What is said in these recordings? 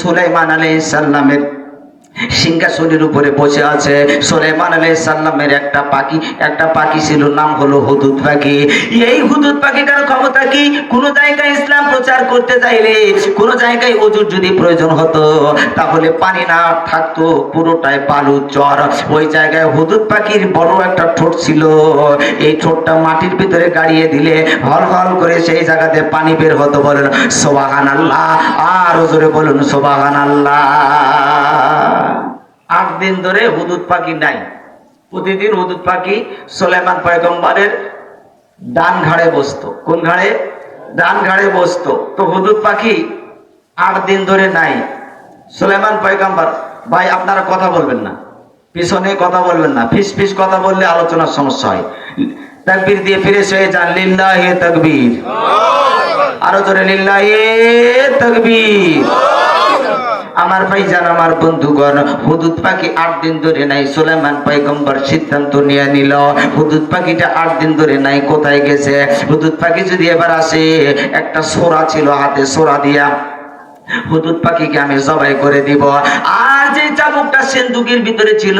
সুলাইমান আলাইহিস সালামের সিংহাসনের উপরে বসে আছে। সুলাইমান আলাইহিস সালামের একটা পাখি একটা পাখি ছিল, নাম হলো হুদুদ পাখি। এই হুদুদ পাখিটার ক্ষমতা কি? কোন জায়গায় ইসলাম প্রচার করতে চাইলে, কোন জায়গায় ওজুর যদি প্রয়োজন হতো, তাহলে পানি না থাকতো, পুরোটাই বালু চর। ওই জায়গায় হুদুদ পাখির বড় একটা ঠোঁট ছিল। এই ঠোঁটটা মাটির ভিতরে গাড়িয়ে দিলে হল হল করে সেই জায়গাতে পানি বের হতো বলেন। সোবাহান আল্লাহ আর জোরে বলুন সোবাহান আল্লাহ আট দিন ধরে হুদুদ পাখি নাই। প্রতিদিন হুদুদ পাখি সোলেমান পয়গম্বরের ডান ঘাড়ে বসতো। কোন ঘাড়ে? ডান ঘাড়ে বসতো। তো হুদুদ পাখি আট দিন ধরে নাই। সোলেমান পয়গম্বর, ভাই, আপনারা কথা বলবেন না। পিছনে কথা বলবেন না। ফিস ফিস কথা বললে আলোচনার সমস্যা হয়। তাকবীর দিয়ে ফিরে হয়ে যান লিল্লাহে তাকবীর। আরও লিল্লাহে তাকবীর। আমার ভাইজান, আমার বন্ধুগণ, হুদুদ পাখি আট দিন ধরে নাই সুলেমান পাইগম্বর সিদ্ধান্ত নিয়ে নিল। হুদুদ পাখিটা আট দিন ধরে নাই, কোথায় গেছে? হুদুদ পাখি যদি এবার আসে, একটা সোরা ছিল হাতে, সোরা দিয়া হুদুদ পাখিকে আমি জবাই করে দিব। আর যে চাবুকটা সেন্দুকের ভিতরে ছিল,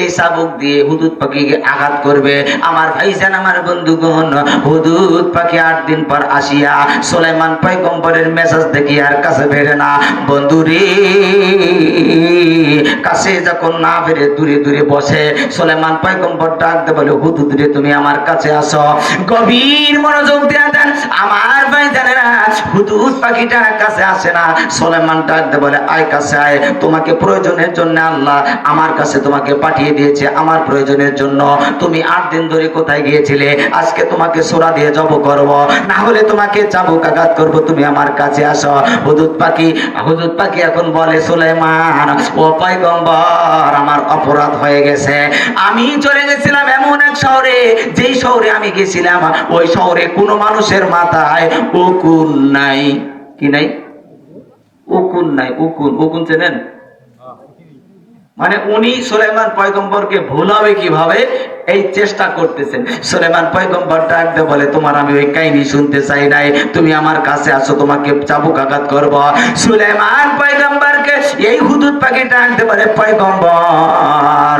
এই চাবুক দিয়ে হুদুদ পাখিকে আঘাত করবে। আমার ভাই ভাইজান, আমার বন্ধুগণ, হুদুদ পাখি আট দিন পর আসিয়া সোলাইমান পয়গম্বরের মেসেজ দেখি আর কাছে বেড়ে না। বন্ধুরে কাছে যখন না বেড়ে দূরে দূরে বসে, সোলেমান পয়গম্বর ডাকতে বলে হুদুদ রে তুমি আমার কাছে আসো। গভীর মনোযোগ দিয়ে দেন আমার ভাই জানে না হুদুদ পাখিটা কাছে আসে না। সোলেমান ডাকতে বলে, আয় কাছে আয়, তোমাকে প্রয়োজনের জন্য আল্লাহ আমার কাছে তোমাকে পাঠিয়ে দিয়েছে। আমার প্রয়োজনের জন্য তুমি আট দিন ধরে কোথায় গিয়েছিলে? আজকে তোমাকে সোরা দিয়ে জব করব। না হলে তোমাকে চাবুক আঘাত করব, তুমি আমার কাছে আসো। হুদুদ পাখি হুদুদ পাখি এখন বলে সুলাইমান ও পয়গম্বর, আমার অপরাধ হয়ে গেছে। আমি চলে গেছিলাম এমন এক শহরে, যেই শহরে আমি গেছিলাম, ওই শহরে কোনো মানুষের মাথায় উকুন নাই। কি নাই? উকুন নাই, উকুন। উকুন চেনেন? মানে উনি সুলেমান পয়গম্বরকে ভুলাবে কীভাবে? এই চেষ্টা করতেছেন। সুলেমান পয়গম্বর ডাকতে বলে, তোমার আমি ওই কাহিনী শুনতে চাই নাই। তুমি আমার কাছে আসো, তোমাকে চাবুক আঘাত করব। সুলেমান পয়গম্বরকে এই হুদুদ পাখি ডাকতে বলে পয়গম্বর।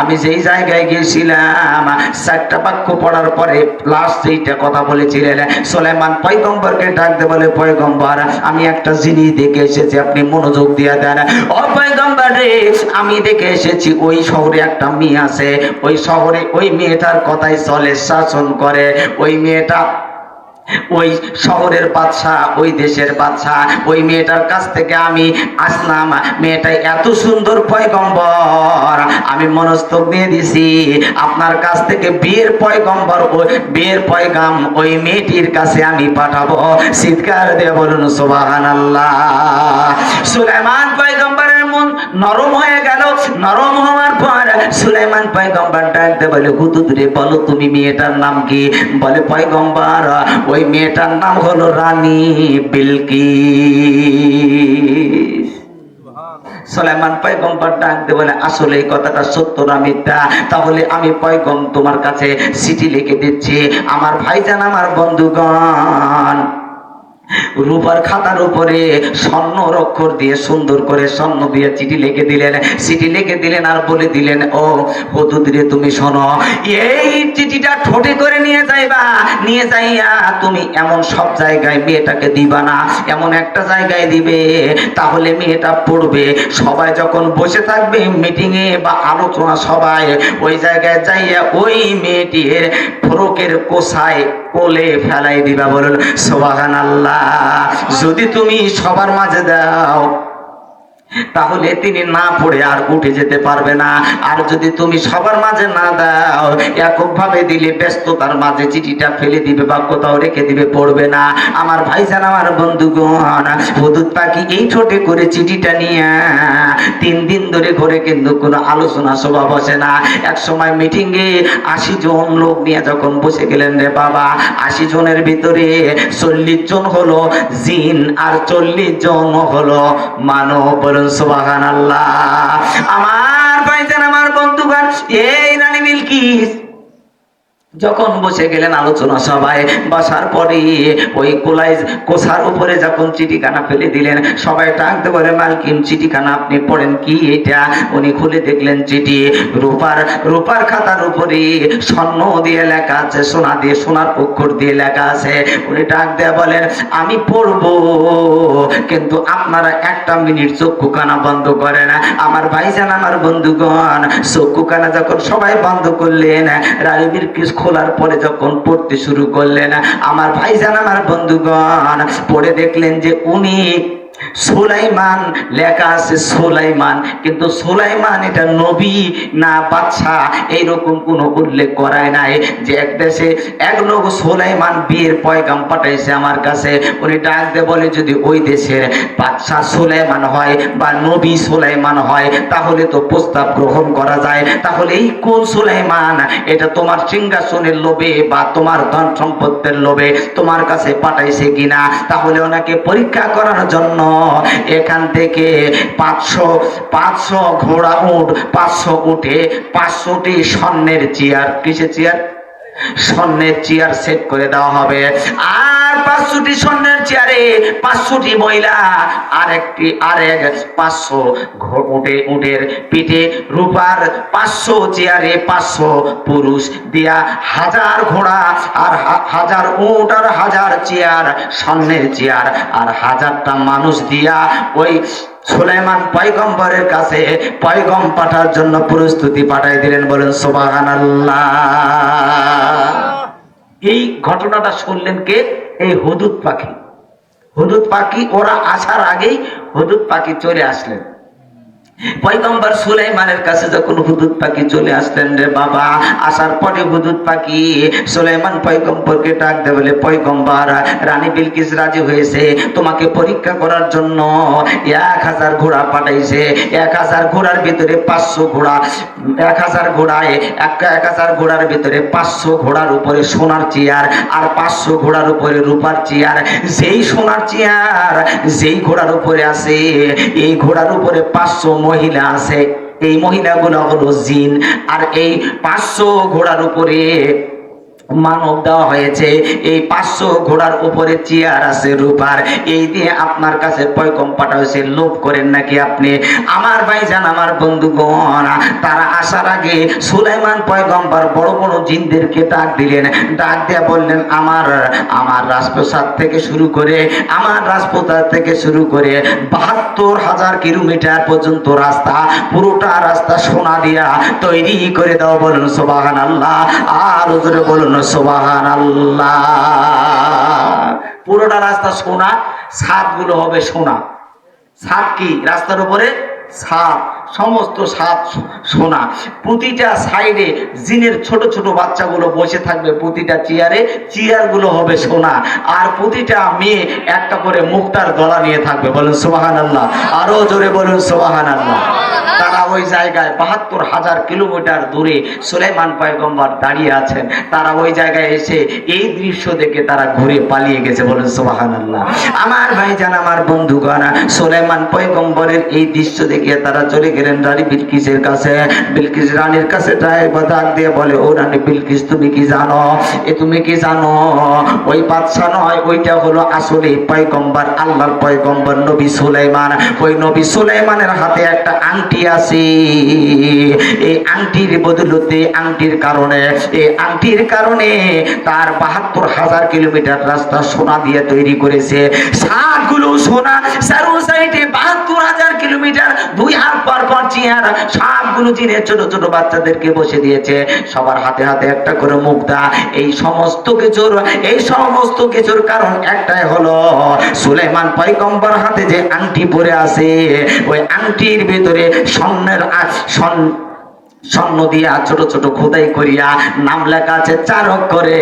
আমি যেই জায়গায় গিয়েছিলাম, চারটা বাক্য পড়ার পরে লাস্ট এইটা কথা বলেছিলেন সুলেমান পয়গম্বরকে ডাকতে বলে পয়গম্বর, আমি একটা জিনিস দেখে এসেছি, আপনি মনোযোগ দিয়ে দেন। ও পয়গম্বর রে, আমি দেখে এসেছি, ওই শহরে একটা মেয়ে আছে, ওই শহরে ওই মেয়েটার কথাই চলে, শাসন করে। ওই মেয়েটা ওই শহরের বাদশা ওই দেশের বাদশা ওই মেয়েটার কাছ থেকে আমি আসলাম। মেয়েটা এত সুন্দর পয়গম্বর, আমি মনস্তক দিয়ে দিছি। আপনার কাছ থেকে বিয়ের পয়গম্বর বিয়ের পয়গাম ওই মেয়েটির কাছে আমি পাঠাবো। চিৎকার দিয়ে বলুন সুবাহান আল্লাহ সুলাইমান পয়গম্বরের মন নরম হয়ে গেল, নরম হওয়ার পর সুলাইমান পয়গম্বর ডাকতে বলে, হুদুদ রে, বলো তুমি মেয়েটার নাম কি? বলে, পয়গম্বর, ওই মেয়েটার নাম হলো রানী সুলাইমান পয়গম্বর ডাকতে বলে, আসলে এই কথাটা সত্য না তাহলে আমি পয়গম তোমার কাছে চিঠি লিখে দিচ্ছি। আমার ভাইজান, আমার বন্ধুগণ রূপার খাতার উপরে স্বর্ণ অক্ষর দিয়ে সুন্দর করে স্বর্ণ দিয়ে চিঠি লিখে দিলেন, চিঠি লিখে দিলেন আর বলে দিলেন, ও হদুদ রে তুমি শোনো, এই চিঠিটা ঠোঁটে করে নিয়ে যাইবা, নিয়ে যাইয়া তুমি এমন সব জায়গায় মেয়েটাকে দিবা না, এমন একটা জায়গায় দিবে, তাহলে মেয়েটা পড়বে। সবাই যখন বসে থাকবে মিটিং এ বা আলোচনা সবাই ওই জায়গায় যাইয়া ওই মেয়েটির ফরকের কোষায় কোলে ফেলাই দিবা, বলুন সোবাহান আল্লাহ যদি তুমি সবার মাঝে দাও তাহলে তিনি না পড়ে আর উঠে যেতে পারবে না। আর যদি তুমি সবার মাঝে না দাও, এককভাবে দিলে ব্যস্ততার মাঝে চিঠিটা ফেলে দিবে বা কোথাও রেখে দিবে, পড়বে না। আমার ভাইজান, আমার বন্ধুগণ, হদুদ পাখি এই ছোটে করে চিঠিটা নিয়ে, তিন দিন ধরে ঘরে কিন্তু কোনো আলোচনা সভা বসে না। এক সময় মিটিং এ আশি জন লোক নিয়ে যখন বসে গেলেন রে বাবা, আশি জনের ভিতরে চল্লিশ জন হলো জিন আর চল্লিশ জন হলো মানব। বলুন সুবাহান আল্লাহ আমার পাইতেন আমার বন্ধুগণ এই রানী বিলকিস যখন বসে গেলেন আলোচনা সবাই বসার পরে ওই কোলাই কোষার উপরে যখন চিঠিখানা ফেলে দিলেন, সবাই ডাকতে বলে মালকিন চিঠিখানা আপনি পড়েন কি এটা? উনি খুলে দেখলেন চিঠি, রূপার রূপার খাতার উপরে স্বর্ণ দিয়ে লেখা আছে, সোনা দিয়ে, সোনার অক্ষর দিয়ে লেখা আছে। উনি ডাক দেয়া বলেন আমি পড়ব, কিন্তু আপনারা একটা মিনিট চক্ষু কানা বন্ধ করেন। আমার ভাইজান, আমার বন্ধুগণ চক্ষু কানা যখন সবাই বন্ধ করলেন রাজবীর কিস খোলার পরে যখন পড়তে শুরু করলেন আমার ভাইজান আমার বন্ধুগণ পড়ে দেখলেন যে উনি সুলাইমান, লেখা আছে সুলাইমান। কিন্তু সুলাইমান এটা নবী না বাদশা এইরকম কোনো উল্লেখ করায় নাই যে এক দেশে এক লোক সুলাইমান বিয়ের পয়গাম পাঠাইছে আমার কাছে। উনি ডাক দিয়ে বলে, যদি ওই দেশের বাদশা সুলাইমান হয় বা নবী সুলাইমান হয়, তাহলে তো প্রস্তাব গ্রহণ করা যায়। তাহলে এই কোন সুলাইমান? এটা তোমার সিংহাসনের লোভে বা তোমার ধন সম্পত্তির লোভে তোমার কাছে পাঠাইছে কিনা? তাহলে ওনাকে পরীক্ষা করার জন্য এখান থেকে পাঁচশো পাঁচশো ঘোড়া উঠ পাঁচশো উঠে পাঁচশোটি স্বর্ণের চেয়ার। কিসের চেয়ার? স্বর্ণের চেয়ার সেট করে দেওয়া হবে। আর পাঁচশোটি স্বর্ণের চেয়ারে পাঁচশোটি মহিলা আর একটি আর এক পাঁচশো উঠে উঠের পিঠে রূপার পাঁচশো চেয়ারে পাঁচশো পুরুষ দিয়া হাজার ঘোড়া আর হাজার আর হাজার চেয়ার, স্বর্ণের চেয়ার। আর হাজারটা মানুষ দিয়া ওই সুলাইমান পয়গম্বরের কাছে পয়গম পাঠার জন্য প্রস্তুতি পাঠাই দিলেন, বলেন সোবাহান এই ঘটনাটা শুনলেন কে? এই হদুদ পাখি। হদুদ পাখি, ওরা আসার আগেই হদুদ পাখি চলে আসলেন। পয়গম্বর সুলাইমানের কাছে যখন হুদুদ পাখি চলে আসলেন রে বাবা, আসার পরে হুদুদ পাখি সুলাইমান পয়গম্বরকে ডাক দে বলে, পয়গম্বর, রানী বিলকিস রাজি হয়েছে, তোমাকে পরীক্ষা করার জন্য এক হাজার ঘোড়া পাঠাইছে। এক হাজার ঘোড়ার ভিতরে পাঁচশো ঘোড়া, এক হাজার ঘোড়ায়, এক এক হাজার ঘোড়ার ভিতরে পাঁচশো ঘোড়ার উপরে সোনার চেয়ার আর পাঁচশো ঘোড়ার উপরে রূপার চেয়ার। যেই সোনার চেয়ার, যেই ঘোড়ার উপরে আছে, এই ঘোড়ার উপরে পাঁচশো মহিলা আছে এই মহিলাগুলো হলো জিন। আর এই পাঁচশো ঘোড়ার উপরে মানব দেওয়া হয়েছে। এই পাঁচশো ঘোড়ার উপরে চেয়ার আছে রূপার। এই দিয়ে আপনার কাছে পয়কম হয়েছে লোভ করেন নাকি আপনি? আমার ভাইজান, আমার বন্ধুগণ, তারা আসার আগে সুলাইমান পয়গম্বর বড় বড় জিনদেরকে ডাক দিলেন। ডাক দিয়ে বললেন, আমার আমার রাজপ্রসাদ থেকে শুরু করে, আমার রাজপ্রসাদ থেকে শুরু করে বাহাত্তর হাজার কিলোমিটার পর্যন্ত রাস্তা, পুরোটা রাস্তা সোনা দিয়া তৈরি করে দাও বলুন সোবাহান আল্লাহ আর বলুন পুরোটা রাস্তা সোনা, ছাদগুলো হবে সোনা। ছাদ কি? রাস্তার উপরে ছাদ, সমস্ত ছাদ সো- সোনা। প্রতিটা সাইডে জিনের ছোট ছোট বাচ্চাগুলো বসে থাকবে, প্রতিটা চেয়ারে চেয়ারগুলো হবে সোনা। আর প্রতিটা মেয়ে একটা করে মুক্তার গলা নিয়ে থাকবে, বলুন সোবাহান আল্লাহ আরও জোরে বলুন সোবাহান আল্লাহ তারা ওই জায়গায় বাহাত্তর হাজার কিলোমিটার দূরে সুলাইমান পয়গম্বর দাঁড়িয়ে আছেন। তারা ওই জায়গায় এসে এই দৃশ্য দেখে তারা ঘুরে পালিয়ে গেছে বলেন সোবাহান আল্লাহ আমার ভাইজান, আমার বন্ধুগণ, সুলাইমান পয়গম্বরের এই দৃশ্য দেখে তারা চলে গেলেন রানী বিলকিসের কাছে। বিলকিস রানীর কাছে ডাক দিয়ে বলে, ও রানী বিলকিস, তুমি কি জানো? এ তুমি কি জানো? ওই বাদশা নয়, ওইটা হলো আসলে পয়গম্বর, আল্লাহর পয়গম্বর নবী সুলাইমান। ওই নবী সুলাইমানের হাতে একটা আংটি এই আংটির বদলতে আংটির কারণে, এই আংটির কারণে তার বাহাত্তর হাজার কিলোমিটার রাস্তা সোনা দিয়ে তৈরি করেছে। সাতগুলো সোনা চারো সাইডে বাহাত্তর হাজার কিলোমিটার দুই হাত পর পর চেয়ার সবগুলো জিনে ছোট ছোট বাচ্চাদেরকে বসে দিয়েছে। সবার হাতে হাতে একটা করে মুক্তা এই সমস্ত কিছুর, এই সমস্ত কিছুর কারণ একটাই হলো সুলেমান পয়গম্বর হাতে যে আংটি পরে আছে, ওই আংটির ভিতরে স্বর্ণের স্বর্ণ স্বর্ণ দিয়া ছোট ছোট খোদাই করিয়া নাম লেখা আছে চারক করে।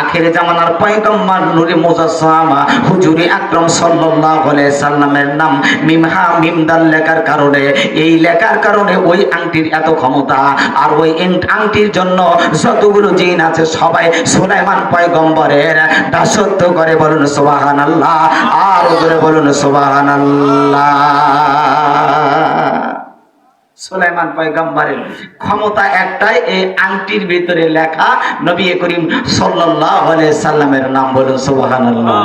আখের জামানার পয়গম্বর নুরি মুজাসসাম, হুজুরি আকরম সাল্লাল্লাহু আলাইহি সাল্লামের নাম মিমহা মিমদাল লেখার কারণে। এই লেখার কারণে ওই আংটির এত ক্ষমতা আর ওই আংটির জন্য যতগুলো জিন আছে সবাই সুলাইমান পয়গম্বরের দাসত্ব করে বলুন সুবহানাল্লাহ, আর ওদের বলুন সুবহানাল্লাহ। সুলাইমান পয়গম্বরের ক্ষমতা একটাই, এই আংটির ভিতরে লেখা নবী করিম সাল্লাল্লাহু আলাইহি সাল্লামের নাম বলুন সুবহানাল্লাহ।